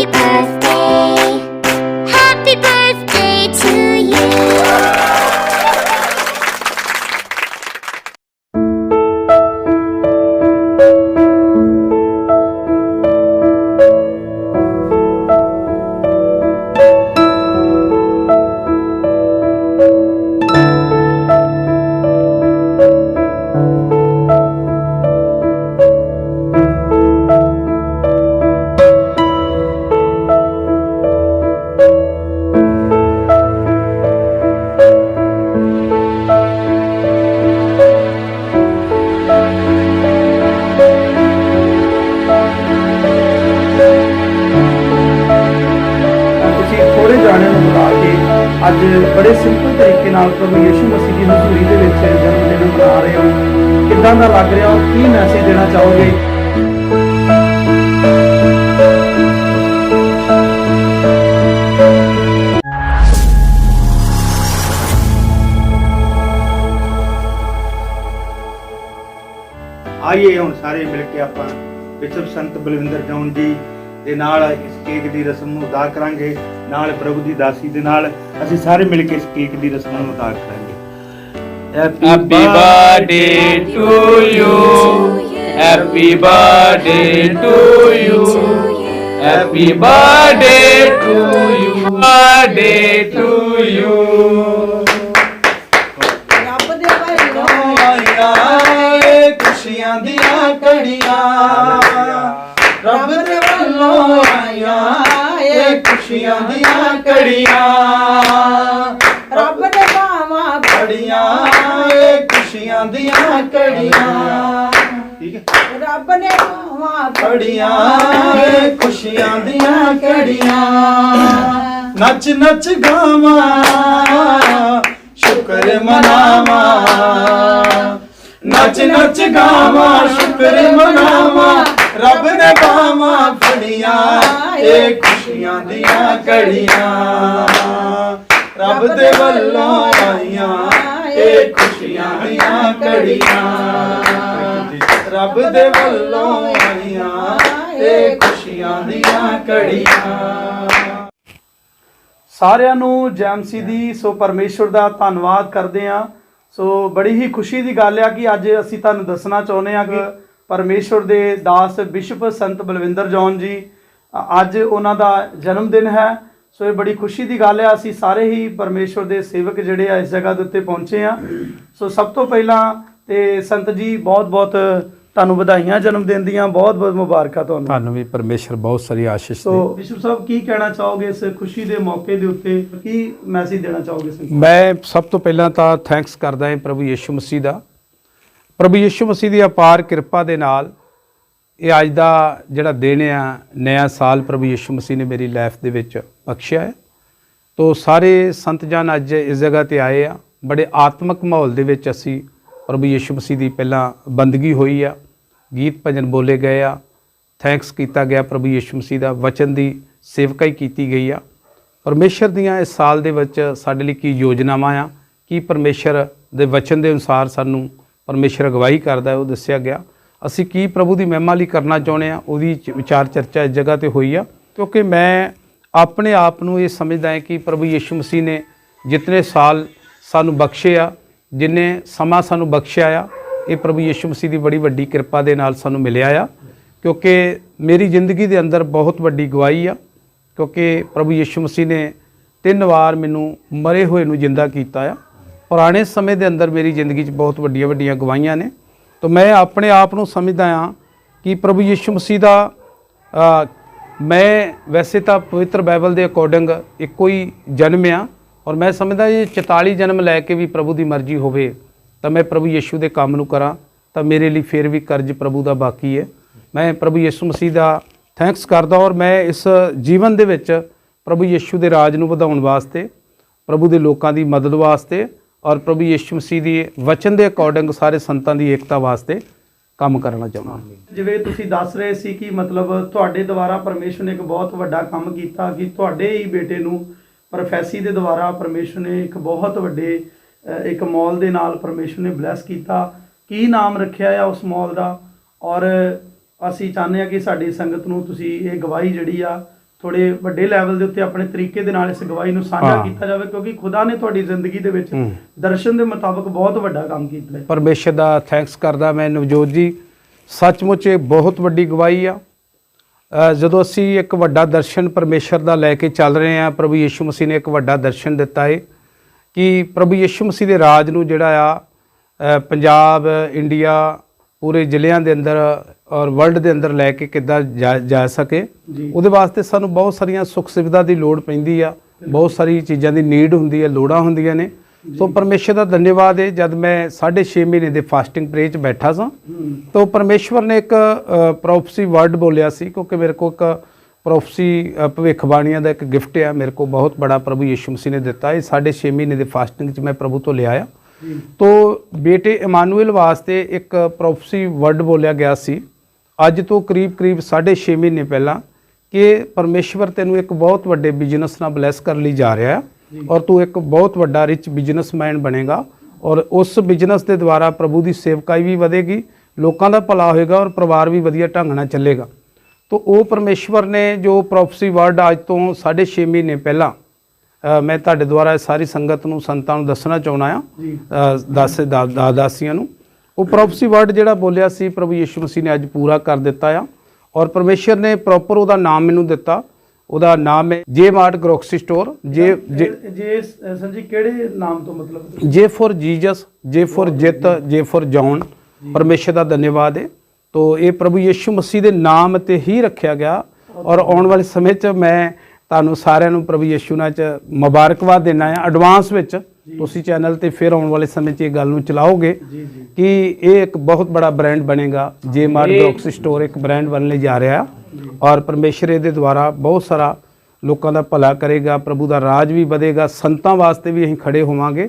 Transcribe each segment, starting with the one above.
happy birthday. ਸਾਰੇ ਮਿਲ ਕੇ ਆਪਾਂ ਵਿਸ਼ਵ ਸੰਤ ਬਲਵਿੰਦਰ ਜੌਨ ਜੀ ਦੇ ਨਾਲ ਇਸ ਕੇਕ ਦੀ ਰਸਮ ਨੂੰ ਅਦਾ ਕਰਾਂਗੇ ਨਾਲ ਪ੍ਰਭੂ ਦੀ ਦਾਸੀ ਦੇ ਨਾਲ ਅਸੀਂ ਸਾਰੇ ਮਿਲ ਕੇ ਇਸ ਕੇਕ ਦੀ ਰਸਮ ਨੂੰ ਅਦਾ ਕਰਾਂਗੇ Happy birthday to you. Happy birthday to you. Happy birthday to you. Birthday to you. ਖੁਸ਼ੀਆਂ ਦੀਆਂ ਕੜੀਆਂ ਰੱਬ ਦੇ ਬਾਵਾਂ ਕੜੀਆਂ ਏ ਖੁਸ਼ੀਆਂ ਦੀਆਂ ਕੜੀਆਂ ਠੀਕ ਹੈ। ਰੱਬ ਨੇ ਬਾਵਾਂ ਕੜੀਆਂ ਏ ਖੁਸ਼ੀਆਂ ਦੀਆਂ ਕੜੀਆਂ ਨੱਚ ਨੱਚ ਗਾਵਾਂ ਸ਼ੁਕਰ ਮਨਾਵਾਂ। ਨੱਚ ਨੱਚ ਗਾਵਾਂ ਸ਼ੁਕਰ ਮਨਾਵਾਂ। ਰੱਬ ਨੇ ਬਾਵਾਂ ਫੜੀਆਂ ਏ ਖੁਸ਼ੀਆਂ ਦੀਆਂ ਕੜੀਆਂ ਰੱਬ ਦੇ ਵੱਲੋਂ ਆਈਆਂ ਏ ਖੁਸ਼ੀਆਂ ਦੀਆਂ ਕੜੀਆਂ ਰੱਬ ਦੇ ਵੱਲੋਂ ਆਈਆਂ ਏ ਖੁਸ਼ੀਆਂ ਦੀਆਂ ਕੜੀਆਂ ਸਾਰਿਆਂ ਨੂੰ ਜੈਮਸੀ ਦੀ, ਸੋ ਪਰਮੇਸ਼ਵਰ ਦਾ ਧੰਨਵਾਦ ਕਰਦੇ ਆ ਸੋ ਬੜੀ ਹੀ ਖੁਸ਼ੀ ਦੀ ਗੱਲ ਆ ਕਿ ਅੱਜ ਅਸੀਂ ਤੁਹਾਨੂੰ ਦੱਸਣਾ ਚਾਹੁੰਦੇ ਆ ਕਿ ਪਰਮੇਸ਼ਵਰ ਦੇ ਦਾਸ ਬਿਸ਼ਪ ਸੰਤ ਬਲਵਿੰਦਰ ਜੌਨ ਜੀ ਅੱਜ ਉਹਨਾਂ ਦਾ ਜਨਮ ਦਿਨ ਹੈ। ਸੋ ਇਹ ਬੜੀ ਖੁਸ਼ੀ ਦੀ ਗੱਲ ਆ ਅਸੀਂ ਸਾਰੇ ਹੀ ਪਰਮੇਸ਼ਵਰ ਦੇ ਸੇਵਕ ਜਿਹੜੇ ਆ ਇਸ ਜਗ੍ਹਾ ਦੇ ਉੱਤੇ ਪਹੁੰਚੇ ਆ ਸੋ ਸਭ ਤੋਂ ਪਹਿਲਾਂ ਤੇ ਸੰਤ ਜੀ ਬਹੁਤ ਬਹੁਤ ਤੁਹਾਨੂੰ ਵਧਾਈਆਂ ਜਨਮ ਦਿਨ ਦੀਆਂ ਬਹੁਤ ਬਹੁਤ ਮੁਬਾਰਕਾਂ ਤੁਹਾਨੂੰ। ਤੁਹਾਨੂੰ ਵੀ ਪਰਮੇਸ਼ਰ ਬਹੁਤ ਸਾਰੀ ਆਸ਼ੀਸ਼ ਸੋ ਦੇ। ਬਿਸ਼ਪ ਸਾਹਿਬ ਕੀ ਕਹਿਣਾ ਚਾਹੋਗੇ ਇਸ ਖੁਸ਼ੀ ਦੇ ਮੌਕੇ ਦੇ ਉੱਤੇ? ਕੀ ਮੈਸੇਜ ਦੇਣਾ ਚਾਹੋਗੇ ਸੰਗਤ ਨੂੰ? ਮੈਂ ਸਭ ਤੋਂ ਪਹਿਲਾਂ ਤਾਂ ਥੈਂਕਸ ਕਰਦਾ ਹਾਂ ਪ੍ਰਭੂ ਯਿਸੂ ਮਸੀਹ ਦਾ। ਪ੍ਰਭੂ ਯਿਸੂ ਮਸੀਹ ਦੀ ਅਪਾਰ ਕਿਰਪਾ ਦੇ ਨਾਲ ਇਹ ਅੱਜ ਦਾ ਜਿਹੜਾ ਦਿਨ ਆ, ਨਵਾਂ ਸਾਲ ਪ੍ਰਭੂ ਯਿਸੂ ਮਸੀਹ ਨੇ ਮੇਰੀ ਲਾਈਫ ਦੇ ਵਿੱਚ ਬਖਸ਼ਿਆ ਹੈ। ਤੋ ਸਾਰੇ ਸੰਤ ਜਨ ਅੱਜ ਇਸ ਜਗ੍ਹਾ ਤੇ ਆਏ ਆ। ਬੜੇ ਆਤਮਿਕ ਮਾਹੌਲ ਦੇ ਵਿੱਚ ਅਸੀਂ ਪ੍ਰਭੂ ਯਿਸੂ ਮਸੀਹ ਦੀ ਪਹਿਲਾਂ ਬੰਦਗੀ ਹੋਈ ਆ। ਗੀਤ ਭਜਨ ਬੋਲੇ ਗਏ ਆ। ਥੈਂਕਸ ਕੀਤਾ ਗਿਆ ਪ੍ਰਭੂ ਯਿਸੂ ਮਸੀਹ ਦਾ। ਵਚਨ ਦੀ ਸੇਵਕਾਈ ਕੀਤੀ ਗਈ ਆ। ਪਰਮੇਸ਼ਰ ਦੀਆਂ ਇਸ ਸਾਲ ਦੇ ਵਿੱਚ ਸਾਡੇ ਲਈ ਕੀ ਯੋਜਨਾਵਾਂ ਆ? ਕੀ ਪਰਮੇਸ਼ਰ ਦੇ ਵਚਨ ਦੇ ਅਨੁਸਾਰ ਸਾਨੂੰ ਪਰਮੇਸ਼ਰ ਅਗਵਾਈ ਕਰਦਾ ਹੈ, ਉਹ ਦੱਸਿਆ ਗਿਆ। ਅਸੀਂ ਕੀ ਪ੍ਰਭੂ ਦੀ ਮਹਿਮਾ ਲਈ ਕਰਨਾ ਚਾਹੁੰਦੇ ਆ ਉਹਦੀ ਚ- ਵਿਚਾਰ ਚਰਚਾ ਇਸ ਜਗ੍ਹਾ ਤੇ ਹੋਈ ਆ। ਕਿਉਂਕਿ ਮੈਂ ਆਪਣੇ ਆਪ ਨੂੰ ਇਹ ਸਮਝਦਾ ਹਾਂ ਕਿ ਪ੍ਰਭੂ ਯਿਸੂ ਮਸੀਹ ਨੇ ਜਿਤਨੇ ਸਾਲ ਸਾਨੂੰ ਬਖਸ਼ੇ ਆ, ਜਿੰਨੇ ਸਮਾਂ ਸਾਨੂੰ ਬਖਸ਼ਿਆ ਆ, ਇਹ ਪ੍ਰਭੂ ਯਿਸੂ ਮਸੀਹ ਦੀ ਬੜੀ ਵੱਡੀ ਕਿਰਪਾ ਦੇ ਨਾਲ ਸਾਨੂੰ ਮਿਲਿਆ ਆ। ਕਿਉਂਕਿ ਮੇਰੀ ਜ਼ਿੰਦਗੀ ਦੇ ਅੰਦਰ ਬਹੁਤ ਵੱਡੀ ਗਵਾਹੀ ਆ। ਕਿਉਂਕਿ ਪ੍ਰਭੂ ਯਿਸੂ ਮਸੀਹ ਨੇ ਤਿੰਨ ਵਾਰ ਮੈਨੂੰ ਮਰੇ ਹੋਏ ਨੂੰ ਜਿੰਦਾ ਕੀਤਾ ਆ। ਪੁਰਾਣੇ ਸਮੇਂ ਦੇ ਅੰਦਰ ਮੇਰੀ ਜ਼ਿੰਦਗੀ 'ਚ ਬਹੁਤ ਵੱਡੀਆਂ ਵੱਡੀਆਂ ਗਵਾਹੀਆਂ ਨੇ। ਤਾਂ ਮੈਂ ਆਪਣੇ ਆਪ ਨੂੰ ਸਮਝਦਾ ਹਾਂ ਕਿ ਪ੍ਰਭੂ ਯਿਸੂ ਮਸੀਹ ਦਾ ਮੈਂ ਵੈਸੇ ਤਾਂ ਪਵਿੱਤਰ ਬਾਈਬਲ ਦੇ ਅਕੋਰਡਿੰਗ ਇੱਕੋ ਹੀ ਜਨਮ ਆ ਔਰ ਮੈਂ ਸਮਝਦਾ ਇਹ 44 ਜਨਮ ਲੈ ਕੇ ਵੀ ਪ੍ਰਭੂ ਦੀ ਮਰਜ਼ੀ ਹੋਵੇ ਤਾਂ ਮੈਂ ਪ੍ਰਭੂ ਯਿਸੂ ਦੇ ਕੰਮ ਨੂੰ ਕਰਾਂ, ਤਾਂ ਮੇਰੇ ਲਈ ਫਿਰ ਵੀ ਕਰਜ਼ ਪ੍ਰਭੂ ਦਾ ਬਾਕੀ ਹੈ। ਮੈਂ ਪ੍ਰਭੂ ਯਿਸੂ ਮਸੀਹ ਦਾ ਥੈਂਕਸ ਕਰਦਾ ਔਰ ਮੈਂ ਇਸ ਜੀਵਨ ਦੇ ਵਿੱਚ ਪ੍ਰਭੂ ਯਿਸੂ ਦੇ ਰਾਜ ਨੂੰ ਵਧਾਉਣ ਵਾਸਤੇ, ਪ੍ਰਭੂ ਦੇ ਲੋਕਾਂ ਦੀ ਮਦਦ ਵਾਸਤੇ ਔਰ ਪ੍ਰਭੂ ਯਿਸੂ ਮਸੀਹ ਦੀ ਵਚਨ ਦੇ ਅਕੋਰਡਿੰਗ ਸਾਰੇ ਸੰਤਾਂ ਦੀ ਏਕਤਾ ਵਾਸਤੇ ਕੰਮ ਕਰਨਾ ਚਾਹੁੰਦਾ। ਜਿਵੇਂ ਤੁਸੀਂ ਦੱਸ ਰਹੇ ਸੀ ਕਿ ਮਤਲਬ ਤੁਹਾਡੇ ਦੁਆਰਾ ਪਰਮੇਸ਼ਵਰ ਨੇ ਇੱਕ ਬਹੁਤ ਵੱਡਾ ਕੰਮ ਕੀਤਾ ਕਿ ਤੁਹਾਡੇ ਹੀ ਬੇਟੇ ਨੂੰ ਪ੍ਰੋਫੈਸੀ ਦੇ ਦੁਆਰਾ ਪਰਮੇਸ਼ਵਰ ਨੇ ਇੱਕ ਬਹੁਤ ਵੱਡੇ ਇੱਕ ਮੌਲ ਦੇ ਨਾਲ ਪਰਮੇਸ਼ਵਰ ਨੇ ਬਲੈਸ ਕੀਤਾ। ਕੀ ਨਾਮ ਰੱਖਿਆ ਆ ਉਸ ਮੌਲ ਦਾ? ਔਰ ਅਸੀਂ ਚਾਹੁੰਦੇ ਆ ਕਿ ਸਾਡੀ ਸੰਗਤ ਨੂੰ ਤੁਸੀਂ ਇਹ ਗਵਾਹੀ ਜਿਹੜੀ ਆ ਥੋੜੇ ਵੱਡੇ ਲੈਵਲ ਦੇ ਉੱਤੇ ਆਪਣੇ ਤਰੀਕੇ ਦੇ ਨਾਲ ਇਸ ਗਵਾਹੀ ਨੂੰ ਸਾਂਝਾ। ਕੀਤਾ ਜਾਵੇ ਕਿਉਂਕਿ ਖੁਦਾ ਨੇ ਤੁਹਾਡੀ ਜ਼ਿੰਦਗੀ ਦੇ ਵਿੱਚ ਦਰਸ਼ਨ ਦੇ ਮੁਤਾਬਕ ਬਹੁਤ ਵੱਡਾ ਕੰਮ ਕੀਤਾ ਹੈ। ਪਰਮੇਸ਼ਰ ਦਾ ਥੈਂਕਸ ਕਰਦਾ ਮੈਂ ਨਵਜੋਤ ਜੀ। ਸੱਚਮੁੱਚ ਇਹ ਬਹੁਤ ਵੱਡੀ ਗਵਾਹੀ ਆ। ਜਦੋਂ ਅਸੀਂ ਇੱਕ ਵੱਡਾ ਦਰਸ਼ਨ ਪਰਮੇਸ਼ਰ ਦਾ ਲੈ ਕੇ ਚੱਲ ਰਹੇ ਹਾਂ ਪ੍ਰਭੂ ਯਿਸੂ ਮਸੀਹ ਨੇ ਇੱਕ ਵੱਡਾ ਦਰਸ਼ਨ ਦਿੱਤਾ ਹੈ ਕਿ ਪ੍ਰਭੂ ਯਿਸੂ ਮਸੀਹ ਦੇ ਰਾਜ ਨੂੰ ਜਿਹੜਾ ਆ ਪੰਜਾਬ ਇੰਡੀਆ ਪੂਰੇ ਜ਼ਿਲ੍ਹਿਆਂ ਦੇ ਅੰਦਰ ਔਰ ਵਰਲਡ ਦੇ ਅੰਦਰ ਲੈ ਕੇ ਕਿੱਦਾਂ ਜਾ ਜਾ ਸਕੇ। ਉਹਦੇ ਵਾਸਤੇ ਸਾਨੂੰ ਬਹੁਤ ਸਾਰੀਆਂ ਸੁੱਖ ਸੁਵਿਧਾ ਦੀ ਲੋੜ ਪੈਂਦੀ ਆ। ਬਹੁਤ ਸਾਰੀ ਚੀਜ਼ਾਂ ਦੀ ਨੀਡ ਹੁੰਦੀ ਹੈ ਲੋੜਾਂ ਹੁੰਦੀਆਂ ਨੇ। ਸੋ ਪਰਮੇਸ਼ਰ ਦਾ ਧੰਨਵਾਦ ਹੈ ਜਦ ਮੈਂ 6.5 ਮਹੀਨੇ ਦੇ ਫਾਸਟਿੰਗ ਪ੍ਰੇ 'ਚ ਬੈਠਾ ਸਾਂ ਤਾਂ ਪਰਮੇਸ਼ਵਰ ਨੇ ਇੱਕ ਪ੍ਰੋਫਸੀ ਵਰਡ ਬੋਲਿਆ ਸੀ ਕਿਉਂਕਿ ਮੇਰੇ ਕੋਲ ਇੱਕ ਪ੍ਰੋਫਸੀ ਭਵਿੱਖਬਾਣੀਆਂ ਦਾ ਇੱਕ ਗਿਫਟ ਆ ਮੇਰੇ ਕੋਲ ਬਹੁਤ ਬੜਾ ਪ੍ਰਭੂ ਯਿਸੂ ਮਸੀਹ ਨੇ ਦਿੱਤਾ। ਇਹ ਸਾਢੇ 6 ਮਹੀਨੇ ਦੇ ਫਾਸਟਿੰਗ 'ਚ ਮੈਂ ਪ੍ਰਭੂ ਤੋਂ ਲਿਆ ਆ। ਤੋ ਬੇਟੇ ਇਮਾਨੂਅਲ ਵਾਸਤੇ ਇੱਕ ਪ੍ਰੋਫਸੀ ਵਰਡ ਬੋਲਿਆ ਗਿਆ ਸੀ ਅੱਜ ਤੋਂ ਕਰੀਬ ਕਰੀਬ ਸਾਢੇ 6 ਮਹੀਨੇ ਪਹਿਲਾਂ ਕਿ ਪਰਮੇਸ਼ਵਰ ਤੈਨੂੰ ਇੱਕ ਬਹੁਤ ਵੱਡੇ ਬਿਜ਼ਨਸ ਨਾਲ ਬਲੈਸ ਕਰਨ ਲਈ ਜਾ ਰਿਹਾ ਹੈ ਔਰ ਤੂੰ ਇੱਕ ਬਹੁਤ ਵੱਡਾ ਰਿਚ ਬਿਜ਼ਨਸਮੈਨ ਬਣੇਗਾ ਔਰ ਉਸ ਬਿਜ਼ਨਸ ਦੇ ਦੁਆਰਾ ਪ੍ਰਭੂ ਦੀ ਸੇਵਕਾਈ ਵੀ ਵਧੇਗੀ ਲੋਕਾਂ ਦਾ ਭਲਾ ਹੋਏਗਾ ਔਰ ਪਰਿਵਾਰ ਵੀ ਵਧੀਆ ਢੰਗ ਨਾਲ ਚੱਲੇਗਾ। ਤੋ ਉਹ ਪਰਮੇਸ਼ਵਰ ਨੇ ਜੋ ਪ੍ਰੋਫਸੀ ਵਰਡ ਅੱਜ ਤੋਂ 6.5 ਮਹੀਨੇ ਪਹਿਲਾਂ ਮੈਂ ਤੁਹਾਡੇ ਦੁਆਰਾ ਸਾਰੀ ਸੰਗਤ ਨੂੰ ਸੰਤਾਂ ਨੂੰ ਦੱਸਣਾ ਚਾਹੁੰਦਾ ਆ ਦਾਸੇ ਦਾ- ਦਾ- ਦਾਸੀਆਂ ਨੂੰ। ਉਹ ਪ੍ਰੋਫੈਸੀ ਵਰਡ ਜਿਹੜਾ ਬੋਲਿਆ ਸੀ ਪ੍ਰਭੂ ਯੀਸ਼ੂ ਮਸੀਹ ਨੇ ਅੱਜ ਪੂਰਾ ਕਰ ਦਿੱਤਾ ਆ। ਔਰ ਪਰਮੇਸ਼ਰ ਨੇ ਪ੍ਰੋਪਰ ਉਹਦਾ ਨਾਮ ਮੈਨੂੰ ਦਿੱਤਾ। ਉਹਦਾ ਨਾਮ ਹੈ ਜੇ ਮਾਰਟ ਗਰੋਕਸੀ ਸਟੋਰ। ਜੇ ਜੇ ਸੰਜੀ ਕਿਹੜੇ ਨਾਮ ਤੋਂ ਮਤਲਬ ਜੇ ਫੋਰ ਜੀਜਸ ਜੇ ਫੋਰ ਜਿੱਤ ਜੇ ਫੋਰ ਜੌਨ ਪਰਮੇਸ਼ਰ ਦਾ ਧੰਨਵਾਦ ਹੈ ਤੋ ਇਹ ਪ੍ਰਭੂ ਯੀਸ਼ੂ ਮਸੀਹ ਦੇ ਨਾਮ ਤੇ ਹੀ ਰੱਖਿਆ ਗਿਆ। ਔਰ ਆਉਣ ਵਾਲੇ ਸਮੇਂ 'ਚ ਮੈਂ ਤੁਹਾਨੂੰ ਸਾਰਿਆਂ ਨੂੰ ਪ੍ਰਭੂ ਯੀਸ਼ੂ ਨਾਲ ਚ ਮੁਬਾਰਕਬਾਦ ਦੇਣਾ ਹੈ ਐਡਵਾਂਸ ਵਿੱਚ ਤੁਸੀਂ ਚੈਨਲ ਤੇ ਫਿਰ ਆਉਣ ਵਾਲੇ ਸਮੇਂ 'ਚ ਇਹ ਗੱਲ ਨੂੰ ਚਲਾਓਗੇ ਕਿ ਇਹ ਇੱਕ ਬਹੁਤ ਬੜਾ ਬ੍ਰਾਂਡ ਬਣੇਗਾ। ਜੇ ਮਾਰਟ ਗਰੋਸਰੀ ਸਟੋਰ ਇੱਕ ਬ੍ਰਾਂਡ ਬਣਨ ਲਈ ਜਾ ਰਿਹਾ। ਔਰ ਪਰਮੇਸ਼ਰ ਇਹਦੇ ਦੁਆਰਾ ਬਹੁਤ ਸਾਰਾ ਲੋਕਾਂ ਦਾ ਭਲਾ ਕਰੇਗਾ ਪ੍ਰਭੂ ਦਾ ਰਾਜ ਵੀ ਵਧੇਗਾ। ਸੰਤਾਂ ਵਾਸਤੇ ਵੀ ਅਸੀਂ ਖੜੇ ਹੋਵਾਂਗੇ।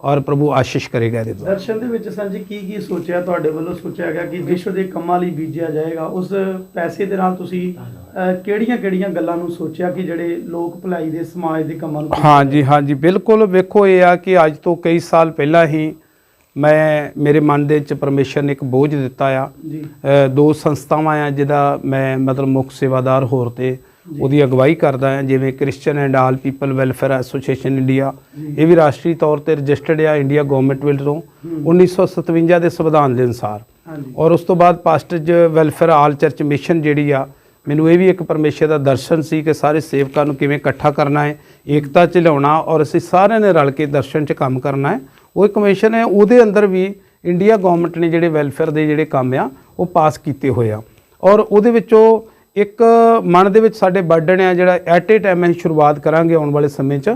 ਔਰ ਪ੍ਰਭੂ ਆਸ਼ੀਸ਼ ਕਰੇਗਾ ਇਹਦੇ ਦੁਆਰਾ। ਦਰਸ਼ਨ ਦੇ ਵਿੱਚ ਸਰ ਜੀ ਕੀ ਕੀ ਸੋਚਿਆ ਤੁਹਾਡੇ ਵੱਲੋਂ? ਸੋਚਿਆ ਗਿਆ ਕਿ ਵਿਸ਼ਵ ਦੇ ਕੰਮਾਂ ਲਈ ਬੀਜਿਆ ਜਾਏਗਾ। ਉਸ ਪੈਸੇ ਦੇ ਨਾਲ ਤੁਸੀਂ ਕਿਹੜੀਆਂ ਕਿਹੜੀਆਂ ਗੱਲਾਂ ਨੂੰ ਸੋਚਿਆ ਕਿ ਜਿਹੜੇ ਲੋਕ ਭਲਾਈ ਦੇ ਸਮਾਜ ਦੇ ਕੰਮਾਂ ਨੂੰ ਹਾਂਜੀ ਹਾਂਜੀ ਬਿਲਕੁਲ। ਵੇਖੋ ਇਹ ਆ ਕਿ ਅੱਜ ਤੋਂ ਕਈ ਸਾਲ ਪਹਿਲਾਂ ਹੀ ਮੈਂ ਮੇਰੇ ਮਨ ਦੇ ਵਿੱਚ ਪਰਮੇਸ਼ਰ ਨੇ ਇੱਕ ਬੋਝ ਦਿੱਤਾ ਆ। ਦੋ ਸੰਸਥਾਵਾਂ ਆ ਜਿਹਦਾ ਮੈਂ ਮਤਲਬ ਮੁੱਖ ਸੇਵਾਦਾਰ ਹੋਰ ਤੇ ਉਹਦੀ ਅਗਵਾਈ ਕਰਦਾ ਹਾਂ ਜਿਵੇਂ Christian and all people welfare association India ਇਹ ਵੀ ਰਾਸ਼ਟਰੀ ਤੌਰ ਤੇ ਰਜਿਸਟਰਡ ਆ ਇੰਡੀਆ ਗਵਰਨਮੈਂਟ ਵੱਲੋਂ। 1957 ਦੇ ਸੰਵਿਧਾਨ ਦੇ ਅਨੁਸਾਰ। ਔਰ ਉਸ ਤੋਂ ਬਾਅਦ pastors welfare all church mission ਜਿਹੜੀ ਆ ਮੈਨੂੰ ਇਹ ਵੀ ਇੱਕ ਪਰਮੇਸ਼ਰ ਦਾ ਦਰਸ਼ਨ ਸੀ ਕਿ ਸਾਰੇ ਸੇਵਕਾਂ ਨੂੰ ਕਿਵੇਂ ਇਕੱਠਾ ਕਰਨਾ ਹੈ ਏਕਤਾ ਚ ਲਿਆਉਣਾ ਔਰ ਅਸੀਂ ਸਾਰਿਆਂ ਨੇ ਰਲ ਕੇ ਦਰਸ਼ਨ ਚ ਕੰਮ ਕਰਨਾ ਹੈ। ਉਹ ਇੱਕ ਕਮਿਸ਼ਨ ਹੈ ਉਹਦੇ ਅੰਦਰ ਵੀ ਇੰਡੀਆ ਗਵਰਨਮੈਂਟ ਨੇ ਜਿਹੜੇ ਵੈਲਫੇਅਰ ਦੇ ਜਿਹੜੇ ਕੰਮ ਆ ਉਹ ਪਾਸ ਕੀਤੇ ਹੋਏ ਆ। ਔਰ ਉਹਦੇ ਵਿੱਚੋਂ ਇੱਕ ਮਨ ਦੇ ਵਿੱਚ ਸਾਡੇ ਬਰਡਨ ਆ ਜਿਹੜਾ ਐਟ ਏ ਟਾਈਮ ਅਸੀਂ ਸ਼ੁਰੂਆਤ ਕਰਾਂਗੇ ਆਉਣ ਵਾਲੇ ਸਮੇਂ 'ਚ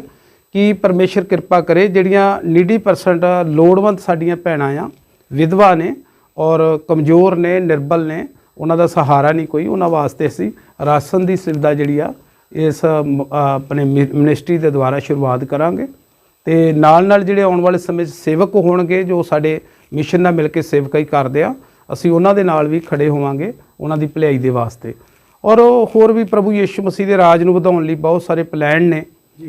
ਕਿ ਪਰਮੇਸ਼ਰ ਕਿਰਪਾ ਕਰੇ ਜਿਹੜੀਆਂ ਨੀਡੀ ਪਰਸੈਂਟ ਲੋੜਵੰਦ ਸਾਡੀਆਂ ਭੈਣਾਂ ਆ ਵਿਧਵਾ ਨੇ ਔਰ ਕਮਜ਼ੋਰ ਨੇ ਨਿਰਬਲ ਨੇ ਉਹਨਾਂ ਦਾ ਸਹਾਰਾ ਨਹੀਂ ਕੋਈ ਉਹਨਾਂ ਵਾਸਤੇ ਅਸੀਂ ਰਾਸ਼ਨ ਦੀ ਸੁਵਿਧਾ ਜਿਹੜੀ ਆ ਇਸ ਮ- ਅ, ਆਪਣੇ ਮਿਨਿਸਟਰੀ ਦੇ ਦੁਆਰਾ ਸ਼ੁਰੂਆਤ ਕਰਾਂਗੇ। ਤੇ ਨਾਲ ਨਾਲ ਜਿਹੜੇ ਆਉਣ ਵਾਲੇ ਸਮੇਂ 'ਚ ਸੇਵਕ ਹੋਣਗੇ ਜੋ ਸਾਡੇ ਮਿਸ਼ਨ ਨਾਲ ਮਿਲ ਕੇ ਸੇਵਕਾਈ ਕਰਦੇ ਆ ਅਸੀਂ ਉਹਨਾਂ ਦੇ ਨਾਲ ਵੀ ਖੜੇ ਹੋਵਾਂਗੇ ਉਹਨਾਂ ਦੀ ਭਲਾਈ ਦੇ ਵਾਸਤੇ। ਔਰ ਉਹ ਹੋਰ ਵੀ ਪ੍ਰਭੂ ਯਿਸੂ ਮਸੀਹ ਦੇ ਰਾਜ ਨੂੰ ਵਧਾਉਣ ਲਈ ਬਹੁਤ ਸਾਰੇ ਪਲਾਨ ਨੇ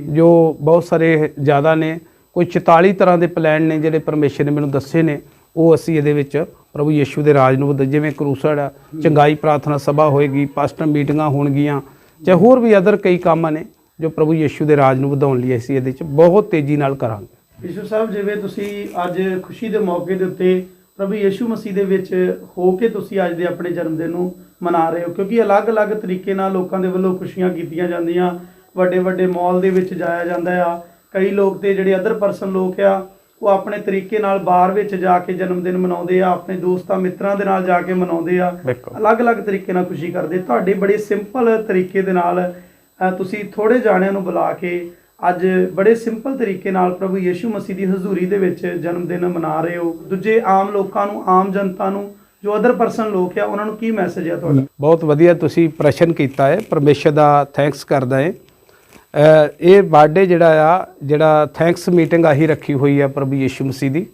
ਜੋ। ਬਹੁਤ ਸਾਰੇ ਜ਼ਿਆਦਾ ਨੇ। ਕੋਈ 44 ਤਰ੍ਹਾਂ ਦੇ ਪਲਾਨ ਨੇ ਜਿਹੜੇ ਪਰਮੇਸ਼ਰ ਨੇ ਮੈਨੂੰ ਦੱਸੇ ਨੇ। ਉਹ ਅਸੀਂ ਇਹਦੇ ਵਿੱਚ ਪ੍ਰਭੂ ਯਿਸੂ ਦੇ ਰਾਜ ਨੂੰ ਵਧ- ਜਿਵੇਂ ਕਰੂਸੜ ਆ ਚੰਗਾਈ ਪ੍ਰਾਰਥਨਾ ਸਭਾ ਹੋਏਗੀ ਪਾਸਟਰ ਮੀਟਿੰਗਾਂ ਹੋਣਗੀਆਂ ਚਾਹੇ ਹੋਰ ਵੀ ਅਦਰ ਕਈ ਕੰਮ ਨੇ ਜੋ ਪ੍ਰਭੂ ਯਿਸੂ ਦੇ ਰਾਜ ਨੂੰ ਵਧਾਉਣ ਲਈ ਅਸੀਂ ਇਹਦੇ ਵਿੱਚ ਬਹੁਤ ਤੇਜ਼ੀ ਨਾਲ ਕਰਾਂਗੇ। ਵਿਸ਼ਵ ਸਾਹਿਬ ਜਿਵੇਂ ਤੁਸੀਂ ਅੱਜ ਖੁਸ਼ੀ ਦੇ ਮੌਕੇ ਦੇ ਉੱਤੇ ਪ੍ਰਭੂ ਯਿਸੂ ਮਸੀਹ ਦੇ ਵਿੱਚ ਹੋ ਕੇ ਤੁਸੀਂ ਅੱਜ ਦੇ ਆਪਣੇ ਜਨਮ ਦਿਨ ਨੂੰ ਮਨਾ ਰਹੇ ਹੋ ਕਿਉਂਕਿ ਅਲੱਗ-ਅਲੱਗ ਤਰੀਕੇ ਨਾਲ ਲੋਕਾਂ ਦੇ ਵੱਲੋਂ ਖੁਸ਼ੀਆਂ ਕੀਤੀਆਂ ਜਾਂਦੀਆਂ ਵੱਡੇ ਵੱਡੇ ਮਾਲ ਦੇ ਵਿੱਚ ਜਾਇਆ ਜਾਂਦਾ ਆ। ਕਈ ਲੋਕ ਤੇ ਜਿਹੜੇ ਅਦਰ ਪਰਸਨ ਲੋਕ ਆ ਉਹ ਆਪਣੇ ਤਰੀਕੇ ਨਾਲ ਬਾਰ ਵਿੱਚ ਜਾ ਕੇ ਜਨਮ ਦਿਨ ਮਨਾਉਂਦੇ ਆ ਆਪਣੇ ਦੋਸਤਾਂ ਮਿੱਤਰਾਂ ਦੇ ਨਾਲ ਜਾ ਕੇ ਮਨਾਉਂਦੇ ਆ। ਅਲੱਗ-ਅਲੱਗ ਤਰੀਕੇ ਨਾਲ ਖੁਸ਼ੀ ਕਰਦੇ। ਤੁਹਾਡੇ ਬੜੇ ਸਿੰਪਲ ਤਰੀਕੇ ਦੇ ਨਾਲ ਤੁਸੀਂ ਥੋੜੇ ਜਾਣਿਆਂ ਨੂੰ ਬੁਲਾ ਕੇ ਅੱਜ ਬੜੇ ਸਿੰਪਲ ਤਰੀਕੇ ਨਾਲ ਪ੍ਰਭੂ ਯਿਸੂ ਮਸੀਹ ਦੀ ਹਜ਼ੂਰੀ ਦੇ ਵਿੱਚ ਜਨਮ ਦਿਨ ਮਨਾ ਰਹੇ ਹੋ। ਦੂਜੇ ਆਮ ਲੋਕਾਂ ਨੂੰ ਆਮ ਜਨਤਾ ਨੂੰ ਜੋ ਅਦਰ ਪਰਸਨ ਲੋਕ ਆ ਉਹਨਾਂ ਨੂੰ ਕੀ ਮੈਸੇਜ ਆ ਤੁਹਾਡਾ? ਬਹੁਤ ਵਧੀਆ ਤੁਸੀਂ ਪ੍ਰਸ਼ਨ ਕੀਤਾ ਹੈ। ਪਰਮੇਸ਼ਰ ਦਾ ਥੈਂਕਸ ਕਰਦਾ ਹੈ। ਇਹ ਬਰਥਡੇ ਜਿਹੜਾ ਆ ਜਿਹੜਾ ਥੈਂਕਸ ਮੀਟਿੰਗ ਆਹੀ ਰੱਖੀ ਹੋਈ ਆ ਪ੍ਰਭੂ ਯਿਸੂ ਮਸੀਹ ਦੀ।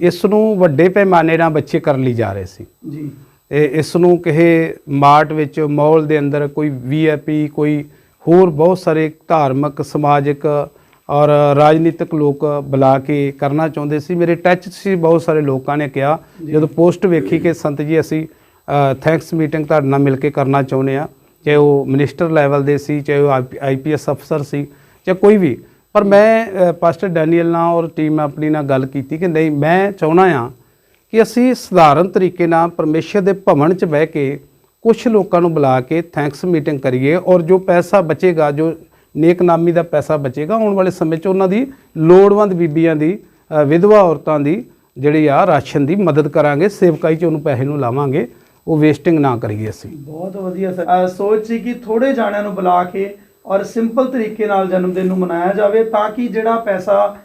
ਇਸ ਨੂੰ ਵੱਡੇ ਪੈਮਾਨੇ ਨਾਲ ਬੱਚੇ ਕਰਨ ਲਈ ਜਾ ਰਹੇ ਸੀ। ਜੀ। ਇਹ ਇਸ ਨੂੰ ਕਿਸੇ ਮਾਰਟ ਵਿੱਚ ਮਾਲ ਦੇ ਅੰਦਰ ਕੋਈ ਵੀਆਈਪੀ ਕੋਈ ਹੋਰ ਬਹੁਤ ਸਾਰੇ ਧਾਰਮਿਕ ਸਮਾਜਿਕ ਔਰ ਰਾਜਨੀਤਿਕ ਲੋਕ ਬੁਲਾ ਕੇ ਕਰਨਾ ਚਾਹੁੰਦੇ ਸੀ। ਮੇਰੇ ਟੱਚ ਸੀ ਬਹੁਤ ਸਾਰੇ ਲੋਕਾਂ ਨੇ ਕਿਹਾ। ਜਦੋਂ ਪੋਸਟ ਵੇਖੀ ਕਿ ਸੰਤ ਜੀ ਅਸੀਂ ਥੈਂਕਸ ਮੀਟਿੰਗ ਤੁਹਾਡੇ ਨਾਲ ਮਿਲ ਕੇ ਕਰਨਾ ਚਾਹੁੰਦੇ ਆ ਚਾਹੇ ਉਹ ਮਿਨਿਸਟਰ ਲੈਵਲ ਦੇ ਸੀ ਚਾਹੇ ਉਹ ਆਈਪੀਐਸ ਅਫਸਰ ਸੀ ਚਾਹੇ ਕੋਈ ਵੀ। ਪਰ ਮੈਂ ਪਾਸਟਰ ਡੈਨੀਅਲ ਨਾਲ ਔਰ ਟੀਮ ਆਪਣੀ ਨਾਲ ਗੱਲ ਕੀਤੀ ਕਿ ਨਹੀਂ ਮੈਂ ਚਾਹੁੰਦਾ ਆ ਕਿ ਅਸੀਂ ਸਧਾਰਨ ਤਰੀਕੇ ਨਾਲ ਪਰਮੇਸ਼ਰ ਦੇ ਭਵਨ 'ਚ ਬਹਿ ਕੇ ਕੁਝ ਲੋਕਾਂ ਨੂੰ ਬੁਲਾ ਕੇ ਥੈਂਕਸ ਮੀਟਿੰਗ ਕਰੀਏ ਔਰ ਜੋ ਪੈਸਾ ਬਚੇਗਾ, ਜੋ ਨੇਕਨਾਮੀ ਦਾ ਪੈਸਾ ਬਚੇਗਾ, ਆਉਣ ਵਾਲੇ ਸਮੇਂ 'ਚ ਉਹਨਾਂ ਦੀ ਲੋੜਵੰਦ ਬੀਬੀਆਂ ਦੀ ਵਿਧਵਾ ਔਰਤਾਂ ਦੀ ਜਿਹੜੀ ਆ ਰਾਸ਼ਨ ਦੀ ਮਦਦ ਕਰਾਂਗੇ, ਸੇਵਕਾਈ 'ਚ ਉਹਨੂੰ ਪੈਸੇ ਨੂੰ ਲਾਵਾਂਗੇ, ਉਹ ਵੇਸਟਿੰਗ ਨਾ ਕਰੀਏ ਅਸੀਂ। ਬਹੁਤ ਵਧੀਆ ਸਰ। ਸੋਚ ਸੀ ਕਿ ਥੋੜੇ ਜਾਣਿਆਂ ਨੂੰ ਬੁਲਾ ਕੇ ਔਰ ਸਿੰਪਲ ਤਰੀਕੇ ਨਾਲ ਜਨਮ ਦਿਨ ਨੂੰ ਮਨਾਇਆ ਜਾਵੇ ਤਾਂ ਕਿ ਜਿਹੜਾ ਪੈਸਾ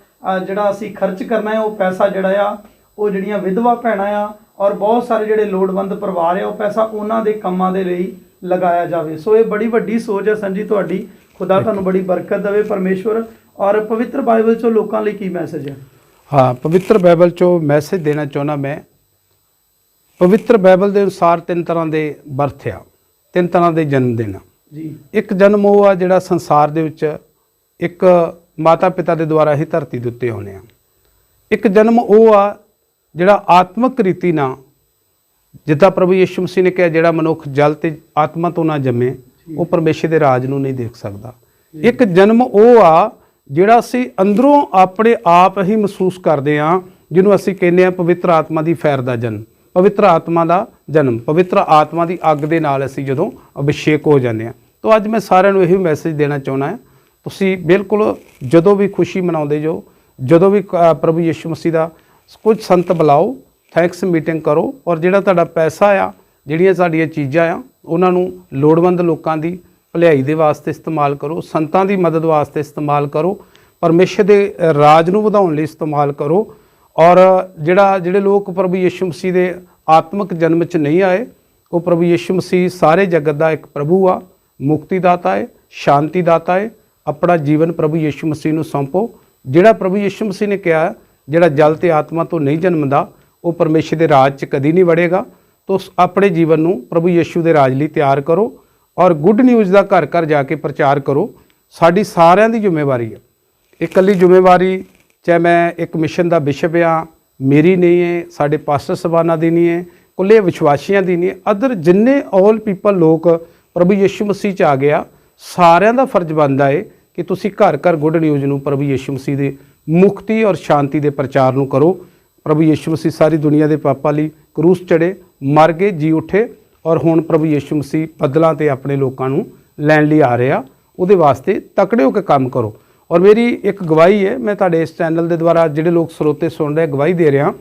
ਜਿਹੜਾ ਅਸੀਂ ਖਰਚ ਕਰਨਾ ਹੈ, ਉਹ ਪੈਸਾ ਜਿਹੜਾ ਆ, ਉਹ ਜਿਹੜੀਆਂ ਵਿਧਵਾ ਭੈਣਾਂ ਆ ਔਰ ਬਹੁਤ ਸਾਰੇ ਜਿਹੜੇ ਲੋੜਵੰਦ ਪਰਿਵਾਰ ਆ ਉਹ ਪੈਸਾ ਉਹਨਾਂ ਦੇ ਕੰਮਾਂ ਦੇ ਲਈ ਲਗਾਇਆ ਜਾਵੇ। ਸੋ ਇਹ ਬੜੀ ਵੱਡੀ ਸੋਚ ਹੈ ਸੰਜੀ ਤੁਹਾਡੀ। ਖੁਦਾ ਤੁਹਾਨੂੰ ਬੜੀ ਬਰਕਤ ਦੇਵੇ ਪਰਮੇਸ਼ਵਰ। ਔਰ ਪਵਿੱਤਰ ਬਾਈਬਲ ਚੋਂ ਲੋਕਾਂ ਲਈ ਕੀ ਮੈਸੇਜ ਹੈ? ਹਾਂ ਪਵਿੱਤਰ ਬਾਈਬਲ ਚੋਂ ਮੈਸੇਜ ਦੇਣਾ ਚਾਹੁੰਦਾ ਮੈਂ। ਪਵਿੱਤਰ ਬਾਈਬਲ ਦੇ ਅਨੁਸਾਰ ਤਿੰਨ ਤਰ੍ਹਾਂ ਦੇ ਬਰਥ ਆ। ਤਿੰਨ ਤਰ੍ਹਾਂ ਦੇ ਜਨਮ ਦਿਨ ਜੀ। ਇੱਕ ਜਨਮ ਉਹ ਆ ਜਿਹੜਾ ਸੰਸਾਰ ਦੇ ਵਿੱਚ ਇੱਕ ਮਾਤਾ ਪਿਤਾ ਦੇ ਦੁਆਰਾ ਹੀ ਧਰਤੀ ਦੇ ਉੱਤੇ ਆਉਣੇ ਆ। ਇੱਕ ਜਨਮ ਉਹ ਆ ਜਿਹੜਾ ਆਤਮਿਕ ਰੀਤੀ ਨਾਲ ਜਿੱਦਾਂ ਪ੍ਰਭੂ ਯਿਸੂ ਮਸੀਹ ਨੇ ਕਿਹਾ ਜਿਹੜਾ ਮਨੁੱਖ ਜਲ ਤੇ ਆਤਮਾ ਤੋਂ ਨਾ ਜੰਮੇ ਉਹ ਪਰਮੇਸ਼ਰ ਦੇ ਰਾਜ ਨੂੰ ਨਹੀਂ ਦੇਖ ਸਕਦਾ। ਇੱਕ ਜਨਮ ਉਹ ਆ ਜਿਹੜਾ ਅਸੀਂ ਅੰਦਰੋਂ ਆਪਣੇ ਆਪ ਹੀ ਮਹਿਸੂਸ ਕਰਦੇ ਆ ਜਿਹਨੂੰ ਅਸੀਂ ਕਹਿੰਦੇ ਆ ਪਵਿੱਤਰ ਆਤਮਾ ਦੀ ਫੈਰ ਦਾ ਜਨਮ। ਪਵਿੱਤਰ ਆਤਮਾ ਦਾ ਜਨਮ ਪਵਿੱਤਰ ਆਤਮਾ ਦੀ ਅੱਗ ਦੇ ਨਾਲ ਅਸੀਂ ਜਦੋਂ ਅਭਿਸ਼ੇਕ ਹੋ ਜਾਂਦੇ ਆ ਤਾਂ ਅੱਜ ਮੈਂ ਸਾਰਿਆਂ ਨੂੰ ਇਹੀ ਮੈਸੇਜ ਦੇਣਾ ਚਾਹੁੰਦਾ ਹਾਂ ਤੁਸੀਂ ਬਿਲਕੁਲ ਜਦੋਂ ਵੀ ਖੁਸ਼ੀ ਮਨਾਉਂਦੇ ਜੋ ਜਦੋਂ ਵੀ ਅ, ਪ੍ਰਭੂ ਯਿਸੂ ਮਸੀਹ ਦਾ ਕੁਝ ਸੰਤ ਬੁਲਾਓ ਥੈਂਕਸ ਮੀਟਿੰਗ ਕਰੋ ਔਰ ਜਿਹੜਾ ਤੁਹਾਡਾ ਪੈਸਾ ਆ, ਜਿਹੜੀਆਂ ਸਾਡੀਆਂ ਚੀਜ਼ਾਂ ਆ, ਉਹਨਾਂ ਨੂੰ ਲੋੜਵੰਦ ਲੋਕਾਂ ਦੀ ਭਲਾਈ ਦੇ ਵਾਸਤੇ ਇਸਤੇਮਾਲ ਕਰੋ, ਸੰਤਾਂ ਦੀ ਮਦਦ ਵਾਸਤੇ ਇਸਤੇਮਾਲ ਕਰੋ, ਪਰਮੇਸ਼ਰ ਦੇ ਰਾਜ ਨੂੰ ਵਧਾਉਣ ਲਈ ਇਸਤੇਮਾਲ ਕਰੋ ਔਰ ਜਿਹੜਾ, ਜਿਹੜੇ ਲੋਕ ਪ੍ਰਭੂ ਯਿਸੂ ਮਸੀਹ ਦੇ ਆਤਮਿਕ ਜਨਮ 'ਚ ਨਹੀਂ ਆਏ, ਉਹ ਪ੍ਰਭੂ ਯਿਸੂ ਮਸੀਹ ਸਾਰੇ ਜਗਤ ਦਾ ਇੱਕ ਪ੍ਰਭੂ ਆ ਮੁਕਤੀ ਦਾਤਾ ਹੈ ਸ਼ਾਂਤੀ ਦਾਤਾ ਹੈ ਆਪਣਾ ਜੀਵਨ ਪ੍ਰਭੂ ਯਿਸੂ ਮਸੀਹ ਨੂੰ ਸੌਂਪੋ। ਜਿਹੜਾ ਪ੍ਰਭੂ ਯਿਸੂ ਮਸੀਹ ਨੇ ਕਿਹਾ ਜਿਹੜਾ ਜਲ ਤੇ ਆਤਮਾ ਤੋਂ ਨਹੀਂ ਜਨਮਦਾ, ਉਹ ਪਰਮੇਸ਼ਰ ਦੇ ਰਾਜ 'ਚ ਕਦੀ ਨਹੀਂ ਵੜੇਗਾ। ਤੋ ਆਪਣੇ ਜੀਵਨ ਨੂੰ ਪ੍ਰਭੂ ਯਿਸੂ ਦੇ ਰਾਜ ਲਈ ਤਿਆਰ ਕਰੋ ਔਰ ਗੁੱਡ ਨਿਊਜ਼ ਦਾ ਘਰ ਘਰ ਜਾ ਕੇ ਪ੍ਰਚਾਰ ਕਰੋ। ਸਾਡੀ ਸਾਰਿਆਂ ਦੀ ਜ਼ਿੰਮੇਵਾਰੀ ਹੈ ਇਕੱਲੀ ਜ਼ਿੰਮੇਵਾਰੀ, ਚਾਹੇ ਮੈਂ ਇੱਕ ਮਿਸ਼ਨ ਦਾ ਬਿਸ਼ਪ ਆ, ਮੇਰੀ ਨਹੀਂ ਹੈ, ਸਾਡੇ ਪਾਸਟਰ ਸਬਾਨਾ ਦੀ ਨਹੀਂ ਹੈ, ਕੁੱਲੇ ਵਿਸ਼ਵਾਸੀਆਂ ਦੀ ਨਹੀਂ ਅਦਰ ਜਿੰਨੇ ਆਲ ਪੀਪਲ ਲੋਕ ਪ੍ਰਭੂ ਯਿਸੂ ਮਸੀਹ ਚ ਆ ਗਿਆ ਸਾਰਿਆਂ ਦਾ ਫਰਜ਼ ਬਣਦਾ ਏ ਕਿ ਤੁਸੀਂ ਘਰ ਘਰ ਗੁੱਡ ਨਿਊਜ਼ ਨੂੰ ਪ੍ਰਭੂ ਯਿਸੂ ਮਸੀਹ ਦੇ ਮੁਕਤੀ ਔਰ ਸ਼ਾਂਤੀ ਦੇ ਪ੍ਰਚਾਰ ਨੂੰ ਕਰੋ। ਪ੍ਰਭੂ ਯਿਸੂ ਮਸੀਹ ਸਾਰੀ ਦੁਨੀਆ ਦੇ ਪਾਪਾਂ ਲਈ ਕਰੂਸ ਚੜੇ ਮਰ ਗਏ ਜੀ ਉੱਠੇ ਔਰ ਹੁਣ ਪ੍ਰਭੂ ਯਿਸੂ ਮਸੀਹ ਬਦਲਾਂ ਤੇ ਆਪਣੇ ਲੋਕਾਂ ਨੂੰ ਲੈਣ ਲਈ ਆ ਰਿਹਾ। ਉਹਦੇ ਵਾਸਤੇ ਤਕੜੇ ਹੋ ਕੇ ਕੰਮ ਕਰੋ। ਔਰ ਮੇਰੀ ਇੱਕ ਗਵਾਹੀ ਹੈ ਮੈਂ ਤੁਹਾਡੇ ਇਸ ਚੈਨਲ ਦੇ ਦੁਆਰਾ ਜਿਹੜੇ ਲੋਕ ਸਰੋਤੇ ਸੁਣ ਰਹੇ ਗਵਾਹੀ ਦੇ ਰਿਹਾ।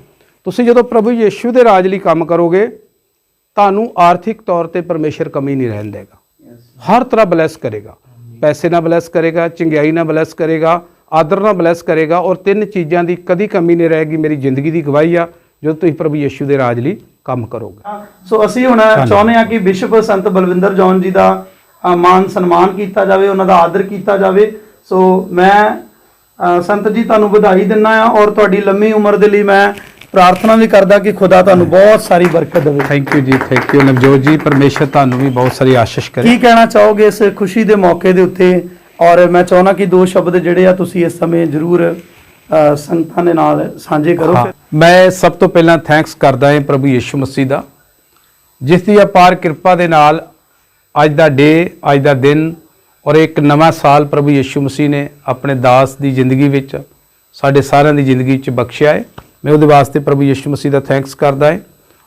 ਤੁਸੀਂ ਜਦੋਂ ਪ੍ਰਭੂ ਯਿਸੂ ਦੇ ਰਾਜ ਲਈ ਕੰਮ ਕਰੋਗੇ ਤੁਹਾਨੂੰ ਆਰਥਿਕ ਤੌਰ ਤੇ ਪਰਮੇਸ਼ਰ ਕਮੀ ਨਹੀਂ ਰਹਿਣ ਦੇਗਾ। ਹਰ ਤਰ੍ਹਾਂ ਬਲੈਸ ਕਰੇਗਾ। ਪੈਸੇ ਨਾਲ ਬਲੈਸ ਕਰੇਗਾ ਚੰਗਿਆਈ ਨਾਲ ਬਲੈਸ ਕਰੇਗਾ ਆਦਰ ਨਾਲ ਬਲੈਸ ਕਰੇਗਾ ਔਰ ਤਿੰਨ ਚੀਜ਼ਾਂ ਦੀ ਕਦੀ ਕਮੀ ਨਹੀਂ ਰਹੇਗੀ ਮੇਰੀ ਜ਼ਿੰਦਗੀ ਦੀ ਗਵਾਹੀ ਆ ਜਦੋਂ ਤੁਸੀਂ ਪ੍ਰਭੂ ਯਿਸੂ ਦੇ ਰਾਜ ਲਈ ਕੰਮ ਕਰੋਗੇ। ਸੋ ਅਸੀਂ ਹੁਣ ਚਾਹੁੰਦੇ ਹਾਂ ਕਿ ਬਿਸ਼ਪ ਸੰਤ ਬਲਵਿੰਦਰ ਜੌਨ ਜੀ ਦਾ ਮਾਨ ਸਨਮਾਨ ਕੀਤਾ ਜਾਵੇ ਉਹਨਾਂ ਦਾ ਆਦਰ ਕੀਤਾ ਜਾਵੇ। ਸੋ ਮੈਂ ਸੰਤ ਜੀ ਤੁਹਾਨੂੰ ਵਧਾਈ ਦਿੰਦਾ ਆ ਔਰ ਤੁਹਾਡੀ ਲੰਮੀ ਉਮਰ ਦੇ ਲਈ ਮੈਂ ਪ੍ਰਾਰਥਨਾ ਵੀ ਕਰਦਾ ਕਿ ਖੁਦਾ ਤੁਹਾਨੂੰ ਬਹੁਤ ਸਾਰੀ ਬਰਕਤ ਦੇਵੇ। ਥੈਂਕ ਯੂ ਜੀ ਥੈਂਕ ਯੂ ਨਵਜੋਤ ਜੀ ਪਰਮੇਸ਼ਰ ਤੁਹਾਨੂੰ ਵੀ ਬਹੁਤ ਸਾਰੀ ਆਸ਼ੀਸ਼ ਕਰੇ। ਕੀ ਕਹਿਣਾ ਚਾਹੋਗੇ ਇਸ ਖੁਸ਼ੀ ਦੇ ਮੌਕੇ ਦੇ ਉੱਤੇ? ਔਰ ਮੈਂ ਚਾਹੁੰਦਾ ਕਿ ਦੋ ਸ਼ਬਦ ਜਿਹੜੇ ਆ ਤੁਸੀਂ ਇਸ ਸਮੇਂ ਜ਼ਰੂਰ ਸੰਗਤਾਂ ਦੇ ਨਾਲ ਸਾਂਝੇ ਕਰੋ। ਮੈਂ ਸਭ ਤੋਂ ਪਹਿਲਾਂ ਥੈਂਕਸ ਕਰਦਾ ਹਾਂ ਪ੍ਰਭੂ ਯਿਸੂ ਮਸੀਹ ਦਾ, ਜਿਸ ਦੀ ਅਪਾਰ ਕਿਰਪਾ ਦੇ ਨਾਲ ਅੱਜ ਦਾ ਡੇ ਅੱਜ ਦਾ ਦਿਨ ਔਰ ਇੱਕ ਨਵਾਂ ਸਾਲ ਪ੍ਰਭੂ ਯਿਸੂ ਮਸੀਹ ਨੇ ਆਪਣੇ ਦਾਸ ਦੀ ਜ਼ਿੰਦਗੀ ਵਿੱਚ, ਸਾਡੇ ਸਾਰਿਆਂ ਦੀ ਜ਼ਿੰਦਗੀ ਵਿੱਚ ਬਖਸ਼ਿਆ ਹੈ। ਮੈਂ ਉਹਦੇ ਵਾਸਤੇ ਪ੍ਰਭੂ ਯਿਸੂ ਮਸੀਹ ਦਾ ਥੈਂਕਸ ਕਰਦਾ ਹਾਂ।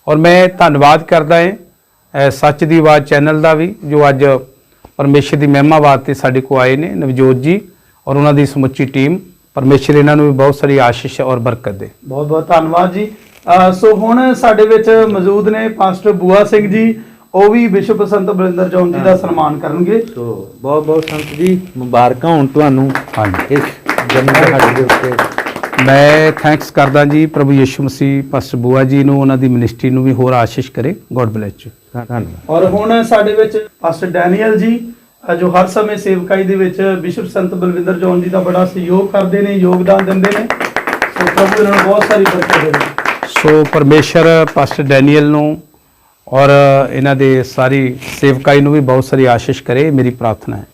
ਔਰ ਮੈਂ ਧੰਨਵਾਦ ਕਰਦਾ ਹਾਂ ਸੱਚ ਦੀ ਆਵਾਜ਼ ਚੈਨਲ ਦਾ ਵੀ, ਜੋ ਅੱਜ ਪਰਮੇਸ਼ਰ ਦੀ ਮਹਿਮਾ ਵਾਸਤੇ ਸਾਡੇ ਕੋ ਆਏ ਨੇ ਨਵਜੋਤ ਜੀ ਔਰ ਉਹਨਾਂ ਦੀ ਸਮੁੱਚੀ ਟੀਮ। ਪਰਮੇਸ਼ਰ ਇਹਨਾਂ ਨੂੰ ਵੀ ਬਹੁਤ ਸਾਰੀ ਆਸ਼ੀਸ਼ ਔਰ ਬਰਕਤ ਦੇ। ਬਹੁਤ ਬਹੁਤ ਧੰਨਵਾਦ ਜੀ। ਸੋ ਹੁਣ ਸਾਡੇ ਵਿੱਚ ਮੌਜੂਦ ਨੇ ਪਾਸਟਰ ਬੂਆ ਸਿੰਘ ਜੀ। ਉਹ ਵੀ ਬਿਸ਼ਪ ਸੰਤ ਬਲਿੰਦਰ ਜੌਨ ਜੀ ਦਾ ਸਨਮਾਨ ਕਰਨਗੇ। ਸੋ ਬਹੁਤ ਬਹੁਤ ਸੰਤ ਜੀ ਮੁਬਾਰਕਾਂ ਹੋਣ ਤੁਹਾਨੂੰ ਹਾਂਜੀ। ਇਸ ਜਨਮ ਦਿਹਾੜੇ ਦੇ ਉੱਤੇ। ਮੈਂ ਥੈਂਕਸ ਕਰਦਾ ਜੀ ਪ੍ਰਭੂ ਯਿਸੂ ਮਸੀਹ ਪਾਸਟਰ ਬੂਆ ਜੀ ਨੂੰ ਉਹਨਾਂ ਦੀ ਮਿਨਿਸਟਰੀ ਨੂੰ ਵੀ ਹੋਰ ਆਸ਼ੀਸ਼ ਕਰੇ। ਗੋਡ ਬlesਸ ਯੂ ਧੰਨਵਾਦ। ਔਰ ਹੁਣ ਸਾਡੇ ਵਿੱਚ ਪਾਸਟਰ ਡੈਨੀਅਲ ਜੀ ਜੋ ਹਰ ਸਮੇਂ ਸੇਵਕਾਈ ਦੇ ਵਿੱਚ ਬਿਸ਼ਪ ਸੰਤ ਬਲਵਿੰਦਰ ਜੌਨ ਜੀ ਦਾ ਬੜਾ ਸਹਿਯੋਗ ਕਰਦੇ ਨੇ ਯੋਗਦਾਨ ਦਿੰਦੇ ਨੇ। ਸੋ ਪ੍ਰਭੂ ਇਹਨਾਂ ਨੂੰ ਬਹੁਤ ਸਾਰੀ ਬਰਕਤ ਦੇਵੇ ਸੋ ਪਰਮੇਸ਼ਰ ਪਾਸਟਰ ਡੈਨੀਅਲ ਨੂੰ ਔਰ ਇਹਨਾਂ ਦੇ ਸਾਰੀ ਸੇਵਕਾਈ ਨੂੰ ਵੀ ਬਹੁਤ ਸਾਰੀ ਆਸ਼ੀਸ਼ ਕਰੇ ਮੇਰੀ ਪ੍ਰਾਰਥਨਾ ਹੈ।